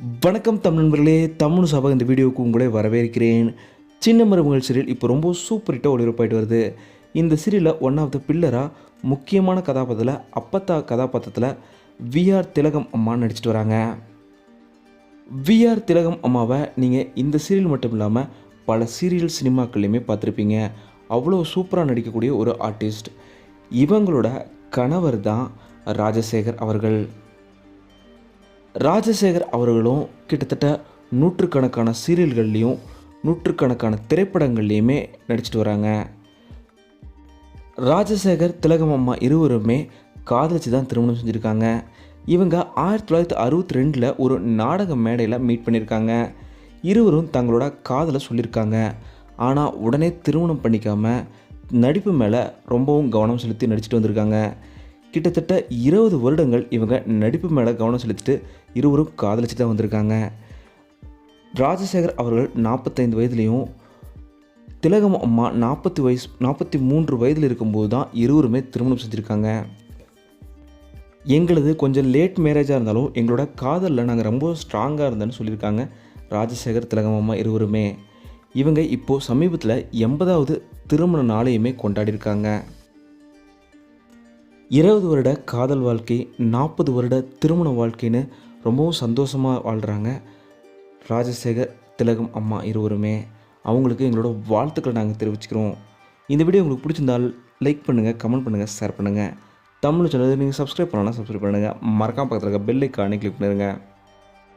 வணக்கம் தமிழ் நண்பர்களே தமிழ் சபா இந்த வீடியோவுக்கு உங்களே வரவேற்கிறேன். சின்ன மருமகள் சீரியல் இப்போ ரொம்ப சூப்பர் ஹிட்டாக ஒளிபரப்பாயிட்டு வருது. இந்த சீரியலில் ஒன் ஆஃப் த பில்லராக முக்கியமான கதாபாத்திரத்தில் அப்பத்தா கதாபாத்திரத்தில் விஆர் திலகம் அம்மான்னு நடிச்சிட்டு வராங்க. விஆர் திலகம் அம்மாவை நீங்கள் இந்த சீரியல் மட்டும் இல்லாமல் பல சீரியல் சினிமாக்கள்லையுமே பார்த்துருப்பீங்க. அவ்வளோ சூப்பராக நடிக்கக்கூடிய ஒரு ஆர்டிஸ்ட் இவங்களோட கணவர் தான் ராஜசேகர் அவர்கள். ராஜசேகர் அவர்களும் கிட்டத்தட்ட நூற்றுக்கணக்கான சீரியல்கள்லேயும் நூற்றுக்கணக்கான திரைப்படங்கள்லேயுமே நடிச்சிட்டு வராங்க. ராஜசேகர் திலகமம்மா இருவருமே காதலிச்சு தான் திருமணம் செஞ்சுருக்காங்க. இவங்க ஆயிரத்தி தொள்ளாயிரத்தி அறுபத்தி ரெண்டில் ஒரு நாடக மேடையில் மீட் பண்ணியிருக்காங்க இருவரும் தங்களோட காதலை சொல்லியிருக்காங்க ஆனால் உடனே திருமணம் பண்ணிக்காமல் நடிப்பு மேலே ரொம்பவும் கவனம் செலுத்தி நடிச்சிட்டு வந்திருக்காங்க. கிட்டத்தட்ட இருபது வருடங்கள் இவங்க நடிப்பு மேலே கவனம் செலுத்திட்டு இருவரும் காதலிச்சு தான் வந்திருக்காங்க. ராஜசேகர் அவர்கள் நாற்பத்தைந்து வயதுலேயும் திலகம் அம்மா நாற்பத்தி வயசு நாற்பத்தி மூன்று வயதில் இருக்கும்போது தான் இருவருமே திருமணம் செஞ்சுருக்காங்க. எங்களது கொஞ்சம் லேட் மேரேஜாக இருந்தாலும் எங்களோட காதலில் நாங்கள் ரொம்ப ஸ்ட்ராங்காக இருந்தேன்னு சொல்லியிருக்காங்க ராஜசேகர் திலகம் அம்மா இருவருமே. இவங்க இப்போது சமீபத்தில் எண்பதாவது திருமண நாளையுமே கொண்டாடியிருக்காங்க. இருபது வருட காதல் வாழ்க்கை நாற்பது வருட திருமண வாழ்க்கைன்னு ரொம்பவும் சந்தோஷமாக வாழ்கிறாங்க ராஜசேகர் திலகம் அம்மா இருவருமே. அவங்களுக்கு எங்களோட வாழ்த்துக்களை நாங்கள் தெரிவிச்சுக்கிறோம். இந்த வீடியோ உங்களுக்கு பிடிச்சிருந்தால் லைக் பண்ணுங்கள் கமெண்ட் பண்ணுங்கள் ஷேர் பண்ணுங்கள் தமிழ் சேனல் நீங்கள் சப்ஸ்கிரைப் பண்ணலாம் சப்ஸ்கிரைப் பண்ணுங்கள் மறக்காம பக்கத்தில் இருக்க பெல் ஐக்கானே கிளிக் பண்ணிடுங்க